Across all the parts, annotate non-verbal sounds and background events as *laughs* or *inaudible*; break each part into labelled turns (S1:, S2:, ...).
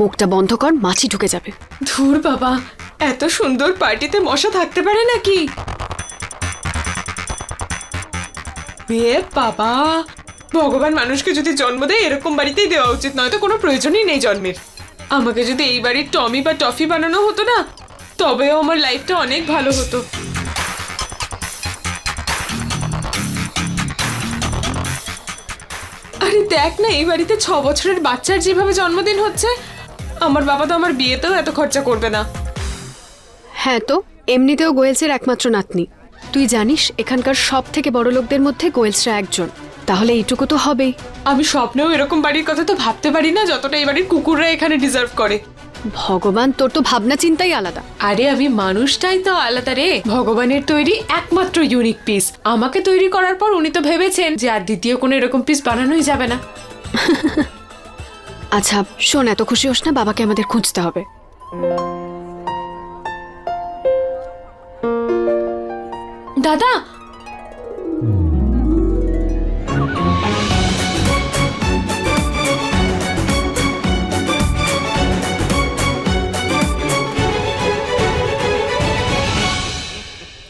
S1: মুখটা বন্ধ কর, মাছি ঢুকে যাবে।
S2: ধুর বাবা, এত সুন্দর পার্টিতে মশা থাকতে পারে নাকি? বাবা, ভগবান মানুষকে যদি জন্ম দেয়, এরকম বাড়িতেই দেওয়া উচিত, নয়তো কোনো প্রয়োজনই নেই জন্মের। আমাকে যদি এই বাড়ির টমি বা টফি বানানো হতো না, তবেও আমার লাইফটা অনেক ভালো হতো। আরে দেখ না, এই বাড়িতে ছ বছরের বাচ্চার যেভাবে জন্মদিন হচ্ছে আমার বাবা তো আমার বিয়েতেও এত খরচা করবে না।
S1: হ্যাঁ তো এমনিতেও গোয়েলসের একমাত্র নাতনি। তুই জানিস এখানকার সব থেকে বড় লোকদের মধ্যে গোয়েলসরা একজন। তাহলে এইটুকু তো হবেই।
S2: আমি স্বপ্নেও এরকম বাড়ির কথা তো ভাবতে পারি না যতটা এই বাড়ির কুকুররা এখানে ডিজার্ভ করে।
S1: ভগবান তোর তো ভাবনা চিন্তাই আলাদা।
S2: আরে আমি মানুষটাই তো আলাদা রে। ভগবানের তৈরি একমাত্র ইউনিক পিস আমাকে তৈরি করার পর উনি তো ভেবেছেন যে আর দ্বিতীয় কোনো এরকম পিস বানানোই যাবে না। *laughs*
S1: আচ্ছা শোন, এত খুশি হোস না, বাবাকে আমাদের খুঁজতে হবে।
S2: দাদা!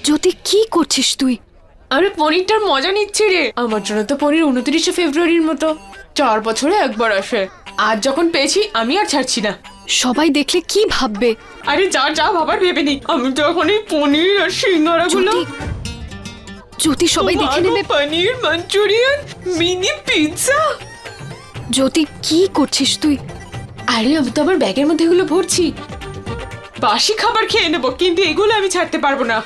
S1: জ্যোতি, কি করছিস তুই?
S2: আরে, পনিরটার মজা নিচ্ছি রে। আমার জন্য তো পনির উনত্রিশে ফেব্রুয়ারির মতো। চার বছরে একবার আসে। আজ যখন পেয়েছি আমি আর ছাড়ছি না।
S1: সবাই দেখলে কি ভাববে?
S2: আরে যা যা ভাবার ভেবে নি। আমি তো এখন এই পনির আর সিঙ্গারা গুলো
S1: জ্যোতি সবাই দেখে নেবে
S2: paneer Manchurian mini pizza?
S1: Jyoti কি করছিস তুই?
S2: আরে আমি তো আমার ব্যাগের মধ্যে এগুলো ভরছি। বাসি খাবার খেয়ে নেব কিন্তু এগুলো আমি ছাড়তে পারব না।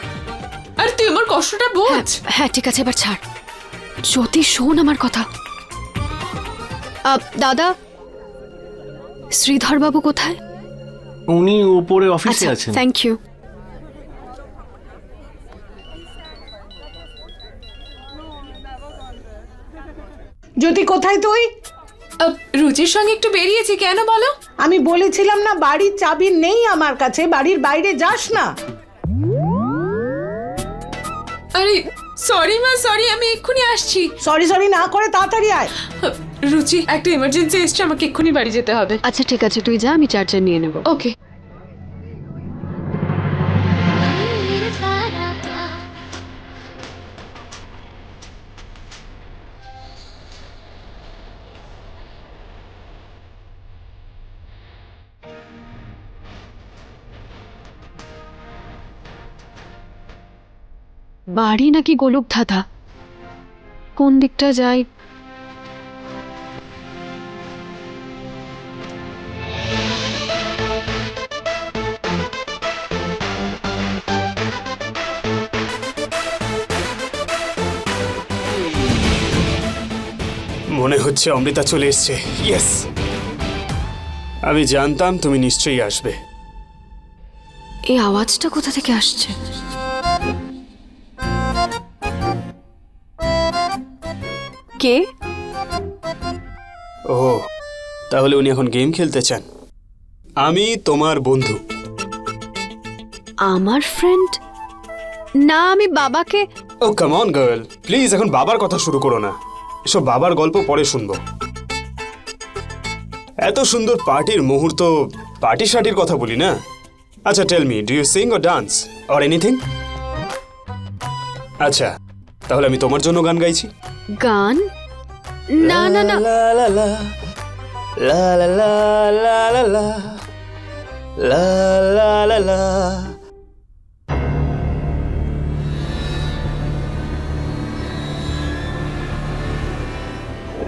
S2: আরে তুই আমার কষ্টটা
S1: হ্যাঁ,
S2: বোঝ।
S1: হ্যাঁ ঠিক আছে এবার ছাড়। জ্যোতি শোন আমার কথা। দাদা শ্রীধর বাবু কোথায়?
S3: উনি উপরে অফিসে
S1: আচ্ছা
S3: আছেন।
S1: থ্যাংক ইউ
S4: জ্যোতি কোথায় তুই?
S2: রুচির সঙ্গে একটু বেরিয়েছি কেন বলো?
S4: আমি বলেছিলাম না বাড়ির চাবি নেই আমার কাছে বাড়ির বাইরে যাস না।
S2: আরে সরি মা সরি আমি এক্ষুনি আসছি।
S4: সরি সরি না করে তাড়াতাড়ি আয়।
S2: রুচি একটা ইমার্জেন্সি এসছে আমাকে এক্ষুনি বাড়ি যেতে হবে।
S1: আচ্ছা ঠিক আছে তুই যা আমি চার্জার নিয়ে নেব।
S2: ওকে
S1: বাড়ি নাকি গোলক ধাঁধা কোন দিকটা যাই
S5: হচ্ছে অমৃতা চলে এসছে। ইয়েস আমি জানতাম তুমি নিশ্চয়ই আসবে।
S1: এই আওয়াজটা কোথা থেকে আসছে? কে?
S5: ও তাহলে উনি এখন গেম খেলতে চান। আমি তোমার বন্ধু।
S1: আমার ফ্রেন্ড না আমি বাবাকে
S5: ও কাম অন গার্ল প্লিজ এখন বাবার কথা শুরু করো না। এসব বাবার গল্প পরে শুনব এত সুন্দর পার্টির মুহূর্ত পার্টি শার্টির কথা বলি না আচ্ছা tell me do you sing O dance or anything আচ্ছা তাহলে আমি তোমার জন্য গান গাইছি
S1: গান না না না
S5: লা লা লা লা লা লা লা লা লা লা লা লা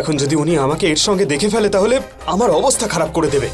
S5: এখন যদি উনি আমাকে এর সঙ্গে দেখে ফেলে তাহলে আমার অবস্থা খারাপ করে দেবে।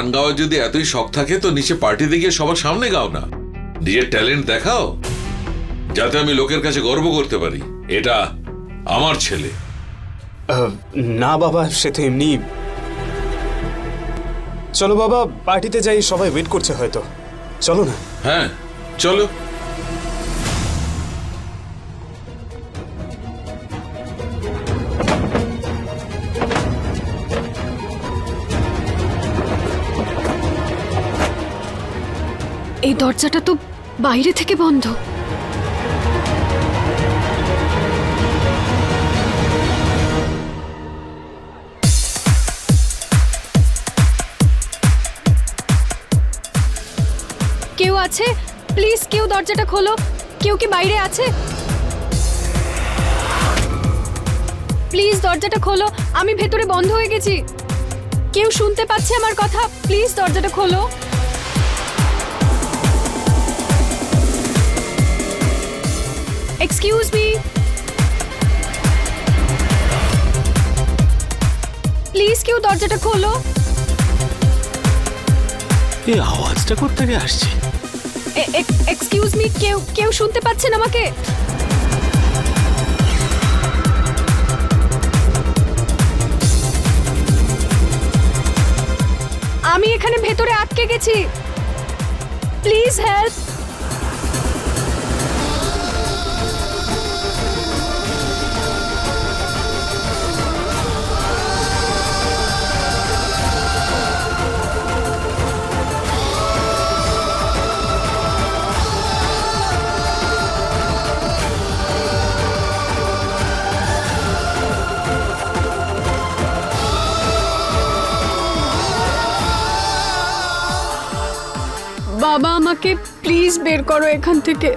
S6: গান গাওয়ার যদি এতই শখ থাকে তো নিচে পার্টিতে গিয়ে সবার সামনে গাও না। নিজের ট্যালেন্ট দেখাও যাতে আমি লোকের কাছে গর্ব করতে পারি। এটা আমার ছেলে।
S5: না বাবা সে তো এমনি। চলো বাবা পার্টিতে যাই সবাই ওয়েট করছে হয়তো। চলো না।
S6: হ্যাঁ চলো।
S1: দরজাটা তো বাইরে থেকে বন্ধ। কেউ আছে? প্লিজ কেউ দরজাটা খোলো। কেউ কি বাইরে আছে? প্লিজ দরজাটা খোলো। আমি ভেতরে বন্ধ হয়ে গেছি। কেউ শুনতে পাচ্ছে আমার কথা? প্লিজ দরজাটা খোলো। এক্সকিউজ মি প্লিজ কেউ দরজাটা খোলো।
S3: এই আওয়াজটা কোথেকে আসছে?
S1: এক্সকিউজ মি কেউ কেউ শুনতে পাচ্ছেন আমাকে? আমি এখানে ভেতরে আটকে গেছি। প্লিজ হেল্প আমাকে প্লিজ বের করো এখান থেকে।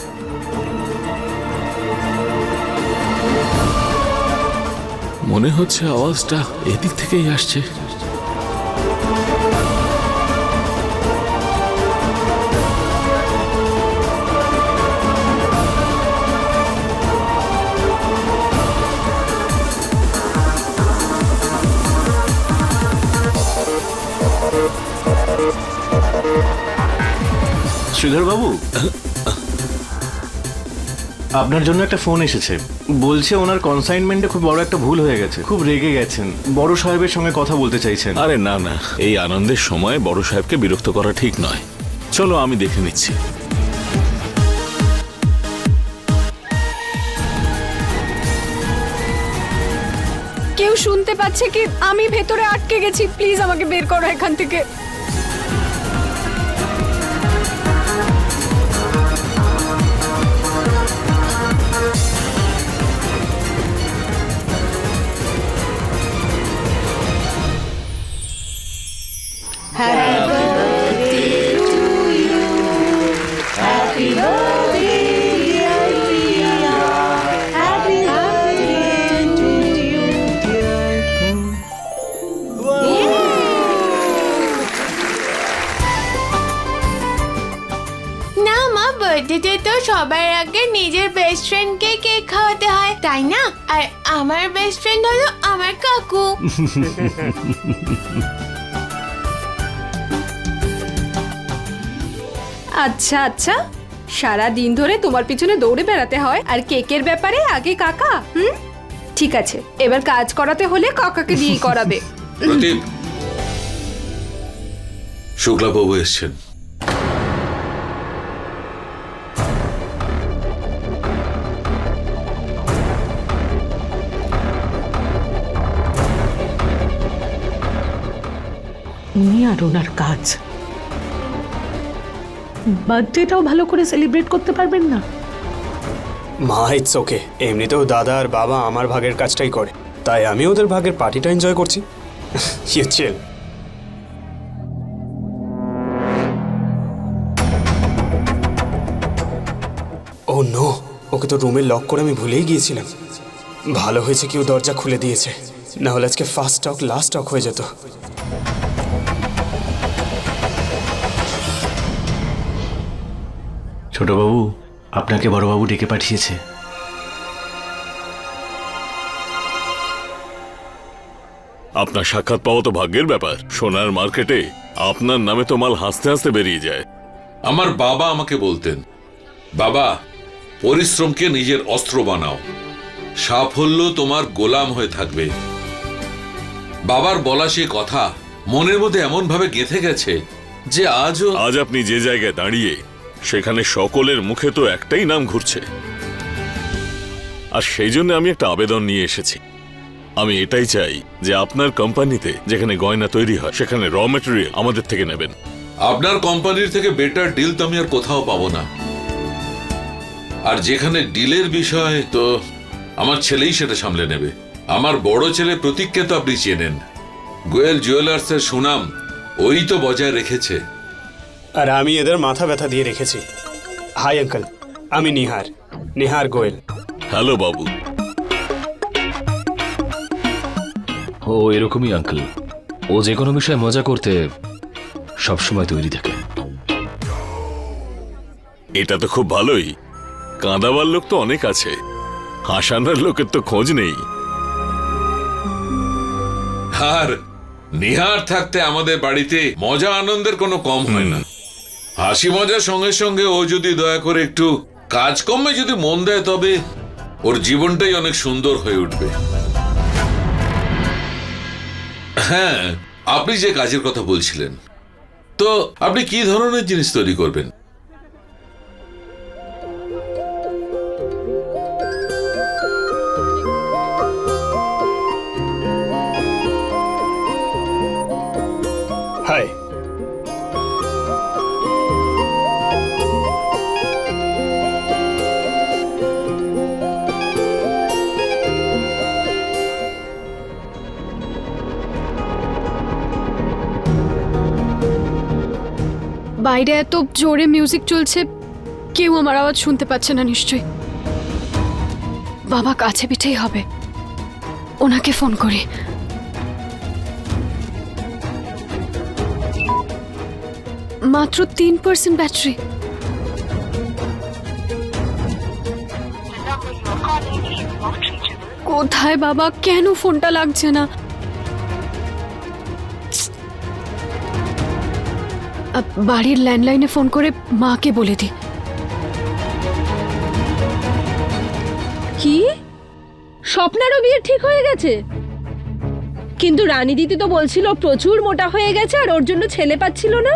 S7: মনে হচ্ছে আওয়াজটা এদিক থেকেই আসছে।
S3: শ্রীধর বাবু আপনার জন্য একটা ফোন এসেছে। বলছে ওনার কনসাইনমেন্টে খুব বড় একটা ভুল হয়ে গেছে। খুব রেগে গেছেন। বড় সাহেবের সঙ্গে কথা বলতে চাইছেন।
S7: আরে না না। এই আনন্দের সময় বড় সাহেবকে বিরক্ত করা ঠিক নয়। চলো আমি দেখে নিচ্ছি।
S1: কেউ শুনতে পাচ্ছে কি? আমি ভেতরে আটকে গেছি। প্লিজ আমাকে বের করো এখান থেকে।
S8: সবার আগে নিজের বেস্ট ফ্রেন্ডকে কেক খাওয়াতে হয় তাই না? আর আমার বেস্ট ফ্রেন্ড হলো আমার কাকু।
S9: আচ্ছা আচ্ছা। সারা দিন ধরে তোমার পিছনে দৌড়ে বেড়াতে হয় আর কেকের ব্যাপারে আগে কাকা হুম? ঠিক আছে এবার কাজ করাতে হলে কাকাকে দিয়েই করাবে।
S6: প্রদীপ। শুক্লাবাবু এসছেন।
S4: উনি আর ওনার কাজ। বার্থডেটাও ভালো করে সেলিব্রেট করতে পারবেন না।
S5: মা ইটস ওকে এমনিতেও দাদা আর বাবা আমার ভাগের কাজটাই করে। তাই আমি ওদের ভাগের পার্টিটা এনজয় করছি। *laughs* ইয়ে চিল ও নো ওকে তো রুমে লক করে আমি ভুলেই গিয়েছিলাম। ভালো হয়েছে কেউ দরজা খুলে দিয়েছে। না হলে আজকে ফার্স্ট টক লাস্ট টক হয়ে যেত।
S3: ছোটবাবু আপনাকে বড়বাবু ডেকে পাঠিয়েছে।
S7: আপনার সাক্ষাৎ পাওয়া তো ভাগ্যের ব্যাপার। সোনার মার্কেটে আপনার নামে তো মাল হাসতে হাসতে বেরিয়ে যায়।
S6: আমার বাবা আমাকে বলতেন বাবা পরিশ্রমকে নিজের অস্ত্র বানাও। সাফল্য তোমার গোলাম হয়ে থাকবে। বাবার বলা সে কথা মনের মধ্যে এমন ভাবে গেঁথে গেছে যে আজও
S7: আজ আপনি যে জায়গায় দাঁড়িয়ে সেখানে সকলের মুখে তো একটাই নাম ঘুরছে। আর সেই জন্য আমি একটা আবেদন নিয়ে এসেছি। আমি এটাই চাই যে আপনার কোম্পানিতে যেখানে গয়না তৈরি হয়, সেখানে র মেটেরিয়াল আমাদের থেকে নেবেন।
S6: আপনার কোম্পানির থেকে বেটার ডিল তো আমি আর কোথাও পাবো না। আর যেখানে ডিলের বিষয়, তো আমার ছেলেই সেটা সামলে নেবে। আমার বড় ছেলে প্রতীককে তো আপনি চেনেন। গোয়েল জুয়েলার্সের সুনাম ওই তো বজায় রেখেছে।
S10: আর আমি এদের মাথা ব্যথা দিয়ে রেখেছি। Hi uncle. আমি নিহার। নিহার গোয়েল।
S7: হ্যালো বাবু।
S11: ও এরকমই আঙ্কেল। ও যে কোনো বিষয়ে মজা করতে সবসময় তৈরি থাকে।
S7: এটা তো খুব ভালোই। কাঁদাবার লোক তো অনেক আছে। হাসানোর লোকের তো খোঁজ নেই।
S6: আর নিহার থাকতে আমাদের বাড়িতে মজা আনন্দের কোনো কম হয় না। হাসি মজার সঙ্গে সঙ্গে ও যদি দয়া করে একটু কাজকর্মে যদি মন দেয়, তবে ওর জীবনটাই অনেক সুন্দর হয়ে উঠবে। হ্যাঁ আপনি যে কাজের কথা বলছিলেন, তো আপনি কি ধরনের জিনিস তৈরি করবেন?
S1: বাইরে এত জোরে মিউজিক চলছে, কেউ আমার আওয়াজ শুনতে পাচ্ছে না নিশ্চয়ই। বাবা কাছে পিঠেই হবে। ওনাকে ফোন করি। মাত্র তিন পার্সেন্ট ব্যাটারি কোথায় বাবা? কেন ফোনটা লাগছে না? বাড়ির ল্যান্ডলাইনে ফোন করে মাকে বলে দি।
S12: কি? স্বপ্নারও বিয়ে ঠিক হয়ে গেছে? কিন্তু রানী দিদি তো বলছিল প্রচুর মোটা হয়ে গেছে আর ওর জন্য ছেলে পাচ্ছিল না।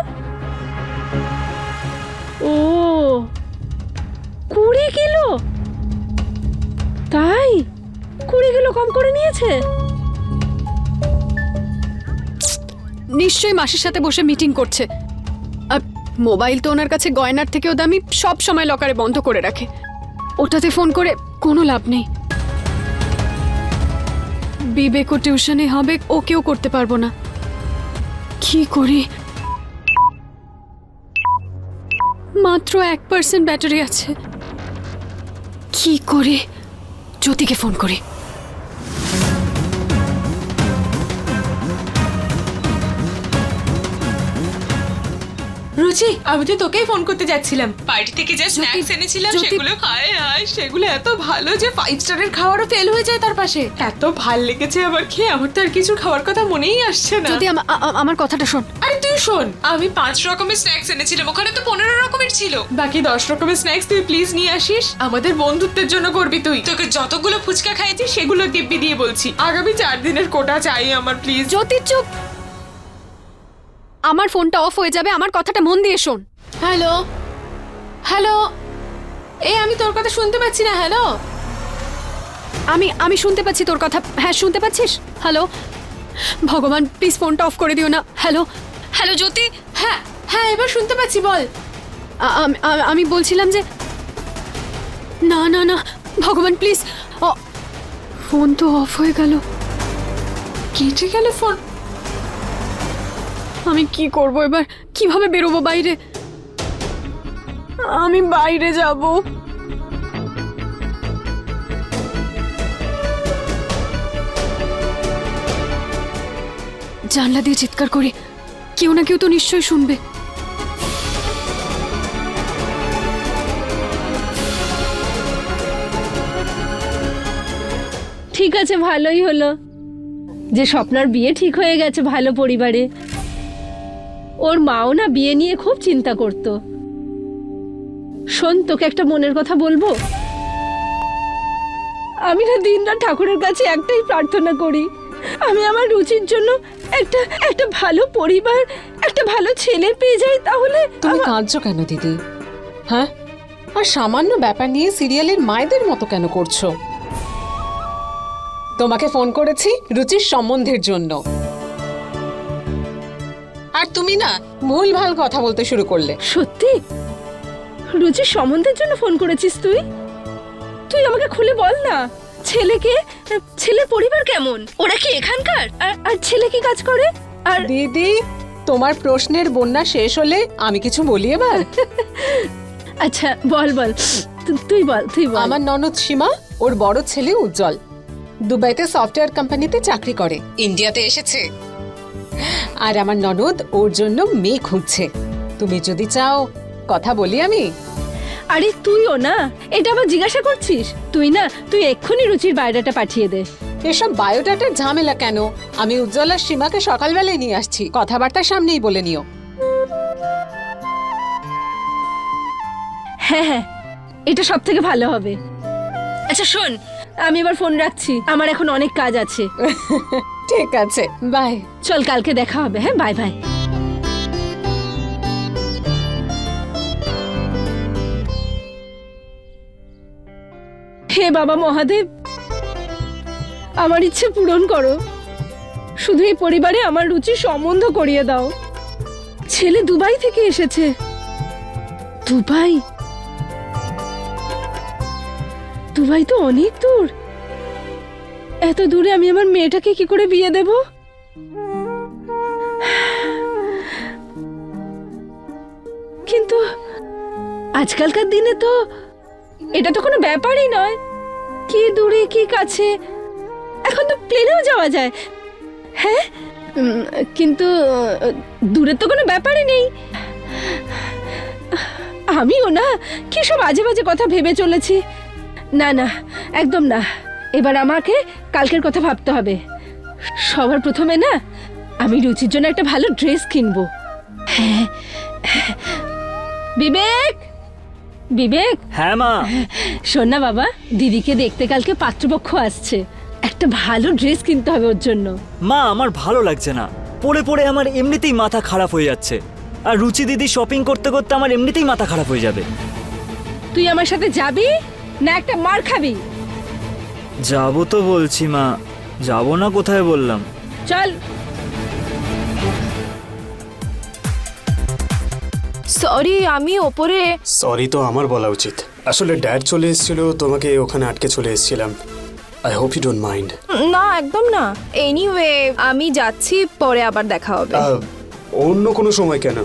S12: ও কুড়ি কিলো? তাই? কুড়ি কিলো কম করে নিয়েছে?
S1: নিশ্চয়ই মাসির সাথে বসে মিটিং করছে। মোবাইল তো ওনার কাছে গয়নার থেকেও দামি, সব সময় লকারে বন্ধ করে রাখে। ওটাতে ফোন করে কোনো লাভ নেই। বিবেকও টিউশনে হবে, ওকেও করতে পারব না। কি করি? মাত্র এক পার্সেন্ট ব্যাটারি আছে। কি করি? জ্যোতিকে ফোন করি।
S2: রুচি আমি তো তোকেই ফোন করতে যাচ্ছিলাম। পার্টি থেকে যে স্ন্যাক্স এনেছিলাম সেগুলো খায় হায় সেগুলো এত ভালো যে ফাইভ স্টারের খাবারও ফেল হয়ে যায় তার পাশে। এত ভালো লেগেছে আমার খেয়ে আমার তো আর কিছু খাওয়ার কথা মনেই আসছে না।
S1: যদি আমার কথাটা শোন।
S2: আরে তুই শোন আমি পাঁচ রকমের স্ন্যাক্স এনেছিলাম ওখানে তো পনেরো রকমের ছিল। বাকি দশ রকমের স্ন্যাক্স তুই প্লিজ নিয়ে আসিস। আমাদের বন্ধুত্বের জন্য করবি তুই। তোকে যতগুলো ফুচকা খাইয়েছিস সেগুলো দিব্যি দিয়ে বলছি। আগামী চার দিনের কোটা চাই আমার প্লিজ
S1: জ্যোতি চুপ! আমার ফোনটা অফ হয়ে যাবে আমার কথাটা মন দিয়ে শোন।
S8: হ্যালো? হ্যালো? এই আমি তোর কথা শুনতে পাচ্ছি না হ্যালো?
S1: আমি আমি শুনতে পাচ্ছি তোর কথা। হ্যাঁ শুনতে পাচ্ছিস? হ্যালো? ভগবান প্লিজ ফোনটা অফ করে দিও না। হ্যালো? হ্যালো জ্যোতি?
S8: হ্যাঁ হ্যাঁ এবার শুনতে পাচ্ছি বল।
S1: আমি বলছিলাম যে না না না ভগবান প্লিজ ফোন তো অফ হয়ে গেল।
S2: কেটে গেল ফোন।
S1: আমি কি করব এবার? কীভাবে বেরোবো বাইরে? আমি বাইরে যাব। জানলা দিয়ে চিৎকার করি। কেউ না কেউ তো নিশ্চয়ই শুনবে।
S12: ঠিক আছে, ভালোই হলো। যে স্বপ্নার বিয়ে ঠিক হয়ে গেছে ভালো পরিবারে। ওর মাও না বিয়ে নিয়ে খুব চিন্তা করত। শোন তোকে একটা মনের কথা বলব? আমি না দিনরাত ঠাকুরের কাছে একটাই প্রার্থনা করি। আমি আমার রুচির জন্য একটা একটা ভালো পরিবার একটা ভালো ছেলে পেয়ে যাই তাহলে
S13: তুমি কাঁদছো কেন দিদি? হ্যাঁ? আর সামান্য ব্যাপার নিয়ে সিরিয়ালের মায়েদের মতো কেন করছ? তোমাকে ফোন করেছি রুচির সম্বন্ধের জন্য। তুমি না মূল ভালো কথা বলতে শুরু করলে।
S12: সত্যি? রুচির সম্বন্ধের জন্য ফোন করেছিস তুই? তুই আমাকে খুলে বল না। ছেলেকে ছেলের পরিবার কেমন? ওরা কি এখানকার? আর ছেলে কি কাজ করে? আর
S13: দিদি তোমার প্রশ্নের বন্যা শেষ হলে আমি কিছু বলি এবার? *laughs*
S12: আচ্ছা বল বল। তুই বল তুই বল।
S13: আমার ননদ সীমা ওর বড় ছেলে উজ্জ্বল। দুবাইতে সফটওয়্যার কোম্পানিতে চাকরি করে। ইন্ডিয়াতে এসেছে। আর আমার ননদ ওর জন্য মেয়ে খুঁজছে। তুমি যদি চাও কথা বলি আমি।
S12: আরে তুইও না? এটা আবার জিজ্ঞাসা করছিস? তুই না তুই এক্ষুনি রুচির বায়োডাটা পাঠিয়ে দে।
S13: এসব বায়োডাটার ঝামেলা কেন? আমি উজ্জ্বল আর সীমাকে সকালবেলায় নিয়ে আসছি। কথাবার্তা সামনেই বলে নিও।
S12: হ্যাঁ হ্যাঁ এটা সব থেকে ভালো হবে। আচ্ছা শোন আমি এবার ফোন রাখছি। আমার এখন অনেক কাজ আছে। *laughs*
S13: ঠিক আছে বাই
S12: চল কালকে দেখা হবে হ্যাঁ? বাই বাই হে বাবা মহাদেব, আমার ইচ্ছে পূরণ করো। শুধু এই পরিবারে আমার রুচির সম্বন্ধ করিয়ে দাও। ছেলে দুবাই থেকে এসেছে। দুবাই? দুবাই তো অনেক দূর। এত দূরে আমি আমার মেয়েটাকে কি করে বিয়ে দেব? কিন্তু আজকালকার দিনে তো এটা তো কোনো ব্যাপারই নয়। কি দূরে, কি কাছে। এখন তো প্লেনেও যাওয়া যায়। হ্যাঁ? কিন্তু দূরের তো কোনো ব্যাপারই নেই। আমিও না, কি সব আজে বাজে কথা ভেবে চলেছি। না না, একদম না। এবার আমাকে কালকের কথা ভাবতে হবে। সবার প্রথমে না, আমি রুচির জন্য একটা ভালো ড্রেস কিনবো। হ্যাঁ বিবেক! বিবেক!
S10: হ্যাঁ মা।
S12: শোন না বাবা দিদিকে দেখতে কালকে পাত্রপক্ষ আসছে। একটা ভালো ড্রেস কিনতে হবে ওর জন্য।
S10: মা আমার ভালো লাগছে না। পড়ে পড়ে আমার এমনিতেই মাথা খারাপ হয়ে যাচ্ছে। আর রুচি দিদি শপিং করতে করতে আমার এমনিতেই মাথা খারাপ হয়ে যাবে।
S12: তুই আমার সাথে যাবি না একটা মার খাবি?
S10: যাব তো বলছি মা। যাব না কোথায় বললাম?
S12: চল।
S8: সরি আমি ওপরে
S5: সরি তো আমার বলা উচিত। আসলে ড্যাড চলে এসেছিল তোমাকে ওখানে আটকে চলে এসেছিলাম। I hope you don't mind
S8: না একদম না। এনিওয়ে আমি যাচ্ছি পরে আবার দেখা হবে।
S5: অন্য কোনো সময় কেন?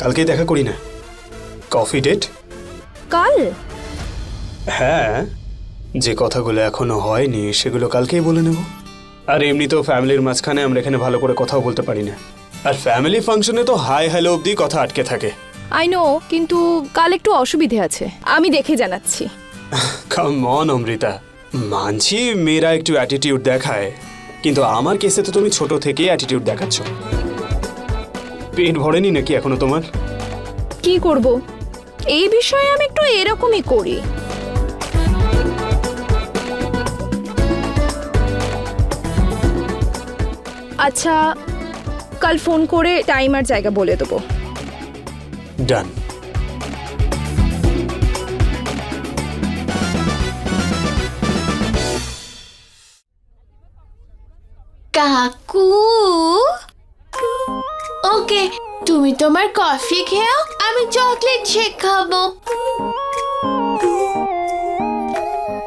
S5: কালকে দেখা করি না। কফি ডেট
S8: কাল?
S5: হ্যাঁ যে কথাগুলো এখনও হয়নি সেগুলো কালকেই বলে নেব। আর এমনিতেও ফ্যামিলির মাঝখানে আমরা এখানে ভালো করে কথাও বলতে পারি না। আর ফ্যামিলি ফাংশনে তো হাই হ্যালো অবধি কথা আটকে থাকে।
S8: আই নো কিন্তু কাল একটু অসুবিধে আছে। আমি দেখে জানাচ্ছি।
S5: Come on Amrita. মানছি মেয়েরা একটু অ্যাটিটিউড দেখায় কিন্তু আমার কেসে তো তুমি ছোট থেকেই অ্যাটিটিউড দেখাচ্ছ। পেট ভরেনি নাকি এখনও তোমার?
S8: কি করব? এই বিষয়ে আমি একটু এরকমই করি। আচ্ছা কাল ফোন করে টাইম আর জায়গা বলে দেবো।
S5: ডান
S8: কাকু? ওকে তুমি তোমার কফি খেও আমি চকলেট শেক খাব।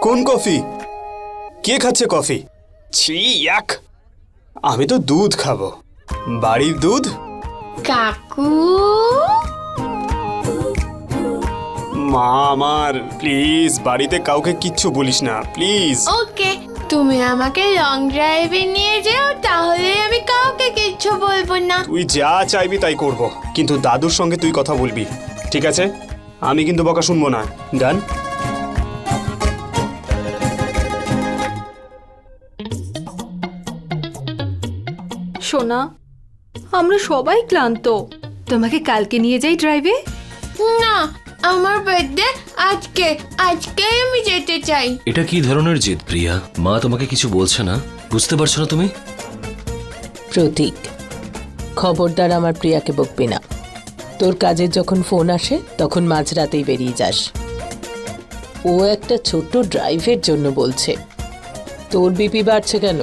S5: কোন কফি? কে খাচ্ছে কফি? ছি ইয়াক। আমি তো দুধ খাব। বাড়ির দুধ?
S8: কাকু?
S5: মা আমার প্লিজ বাড়িতে কাউকে কিচ্ছু বলিস না প্লিজ
S8: ওকে তুমি আমাকে লং ড্রাইভে নিয়ে যেও তাহলে আমি কাউকে কিচ্ছু বলব না।
S5: তুই যা চাইবি তাই করব কিন্তু দাদুর সঙ্গে তুই কথা বলবি ঠিক আছে? আমি কিন্তু বকা শুনব না ডান
S12: সোনা আমরা সবাই ক্লান্ত। তোমাকে কালকে নিয়ে যাই ড্রাইভে
S8: না আমার বার্থডে আজকে আজকেই আমি যেতে চাই।
S11: এটা কি ধরনের জিদ প্রিয়া? মা তোমাকে কিছু বলছে না? বুঝতে পারছ না তুমি?
S14: প্রতীক খবরদার আমার প্রিয়াকে বকবি না। তোর কাজের যখন ফোন আসে তখন মাঝরাতেই বেরিয়ে যাস। ও একটা ছোট্ট ড্রাইভের জন্য বলছে। তোর বিপি বাড়ছে কেন?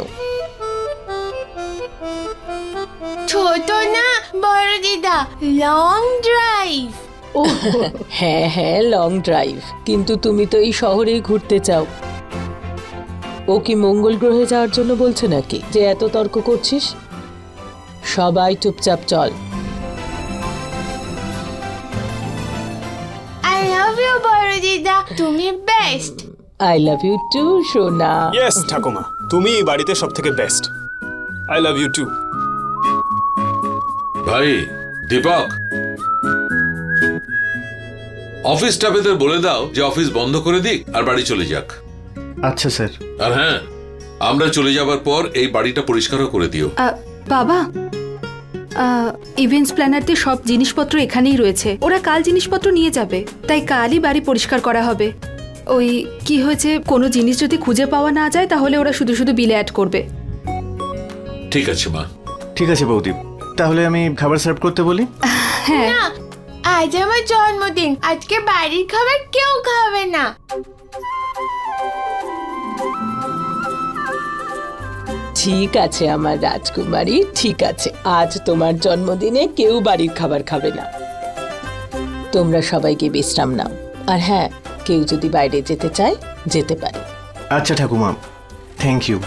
S8: ছোট না বড় দিদা লং ড্রাইভ
S14: হ্যাঁ হ্যাঁ লং ড্রাইভ কিন্তু তুমি তো এই শহরেই ঘুরতে চাও। ও কি মঙ্গল গ্রহে যাওয়ার জন্য বলছে নাকি যে এত তর্ক করছিস? সবাই চুপচাপ চল।
S8: আই লাভ ইউ বড় দিদা তুমি best
S14: I love you too সোনা।
S5: ইয়েস ঠাকুমা। তুমি এই বাড়িতে সব থেকে best I love you too
S6: ভাই দীপক। অফিস স্টাফেদের বলে দাও যে অফিস বন্ধ করে দিক আর বাড়ি চলে যাক।
S3: আচ্ছা স্যার।
S6: আর হ্যাঁ আমরা চলে যাবার পর এই বাড়িটা পরিষ্কারও করে দিও।
S12: বাবা ইভেন্টস প্ল্যানারতে সব জিনিসপত্র এখানেই রয়েছে। ওরা কাল জিনিসপত্র নিয়ে যাবে তাই কালই বাড়ি পরিষ্কার করা হবে। ওই কি হয়েছে কোনো জিনিস যদি খুঁজে পাওয়া না যায় তাহলে ওরা শুধু শুধু বিলে অ্যাড করবে।
S6: ঠিক আছে মা।
S3: ঠিক আছে বৌদি। তাহলে আমি খাবার সার্ভ করতে বলি?
S12: হ্যাঁ।
S8: না আজ আমার জন্মদিন। আজকে বাড়ির খাবার কেউ খাবে না।
S14: ঠিক আছে আমার রাজকুমারী ঠিক আছে। আজ তোমার জন্মদিনে কেউ বাড়ির খাবার খাবে না। তোমরা সবাইকে বিশ্রাম নাও। আর হ্যাঁ কেউ যদি বাইরে যেতে চায় যেতে পারে।
S3: আচ্ছা ঠাকুমা থ্যাংক ইউ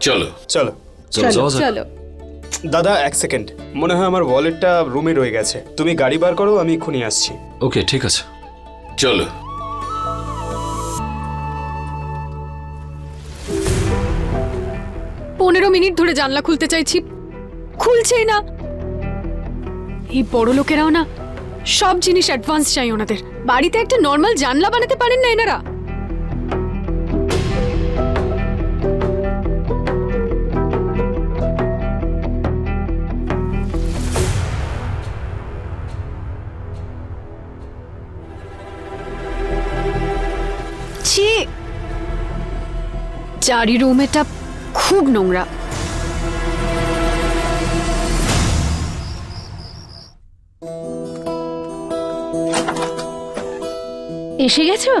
S6: চলো।
S5: চলো।
S11: চলো।
S1: চলো।
S5: দাদা এক সেকেন্ড মনে হয় আমার ওয়ালেটটা রুমে রয়ে গেছে। তুমি গাড়ি বার করো আমি এক্ষুনি আসছি।
S11: ওকে ঠিক আছে।
S6: চলো।
S1: পনেরো মিনিট ধরে জানলা খুলতে চাইছি। খুলছেই না। এই বড় লোকেরাও না সব জিনিস অ্যাডভান্স চাই ওনাদের। বাড়িতে একটা নর্মাল জানলা বানাতে পারেন না এনারা? চারি রুম এটা খুব নোংরা।
S12: এসে গেছো?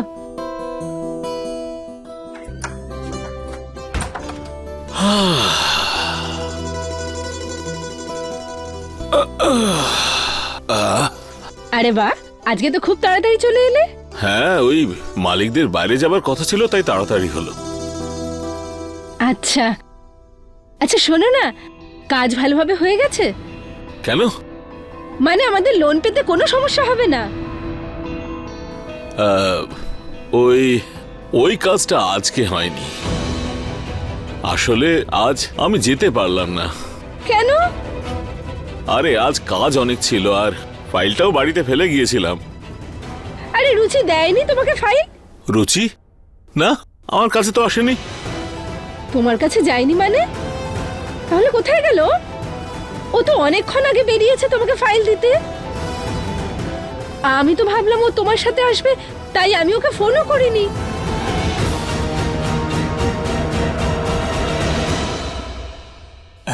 S12: আরে বাহ, আজকে তো খুব তাড়াতাড়ি চলে এলে।
S7: হ্যাঁ ওই মালিকদের বাইরে যাবার কথা ছিল, তাই তাড়াতাড়ি হলো।
S12: আচ্ছা। আচ্ছা শোনো না কাজ ভালোভাবে হয়ে গেছে?
S7: কেন?
S12: মানে আমাদের লোন পেতে কোনো সমস্যা হবে না?
S7: আহ, ওই ওই কাজটা আজকে হয়নি। আসলে আজ আমি যেতে পারলাম না।
S12: কেন?
S7: আরে আজ কাজ অনেক ছিল আর ফাইলটাও বাড়িতে ফেলে গিয়েছিলাম।
S12: আরে রুচি দেয়নি তোমাকে ফাইল?
S7: রুচি? না আমার কাছে তো আসেনি।
S12: তোমার কাছে যায়নি মানে? তাহলে কোথায় গেল? ও তো অনেকক্ষণ আগে বেরিয়েছে তোমাকে ফাইল দিতে। আমি তো ভাবলাম ও তোমার সাথে আসবে, তাই আমি ওকে ফোনও করিনি।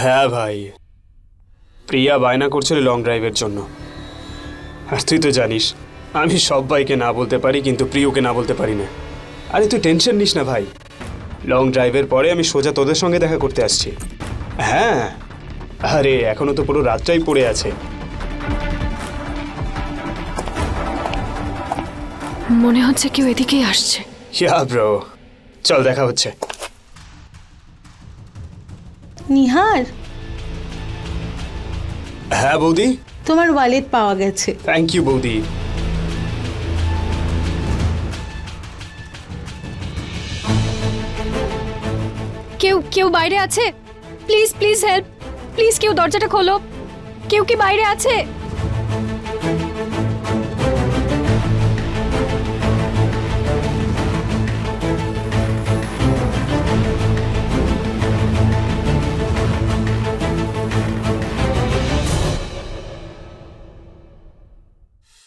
S5: হ্যাঁ ভাই। প্রিয়া বায়না করছিল লং ড্রাইভের জন্য। আর তুই তো জানিস, আমি সব বাইকে না বলতে পারি, কিন্তু প্রিয়কে না বলতে পারি না। আরে তুই টেনশন নিস না ভাই। লং ড্রাইভের পরে আমি সোজা তোদের সঙ্গে দেখা করতে আসছি। হ্যাঁ। আরে এখনও তো পুরো রাতটাই পড়ে আছে।
S1: মনে হচ্ছে কেউ এদিকেই আসছে।
S5: ইয়া ব্রো চল দেখা হচ্ছে।
S4: নিহার?
S5: হ্যাঁ বৌদি?
S4: তোমার ওয়ালেট পাওয়া গেছে।
S5: থ্যাংক ইউ বৌদি।
S1: কেউ বাইরে আছে? প্লিজ প্লিজ হেল্প প্লিজ কেউ দরজাটা খোলো। কেউ কি বাইরে আছে?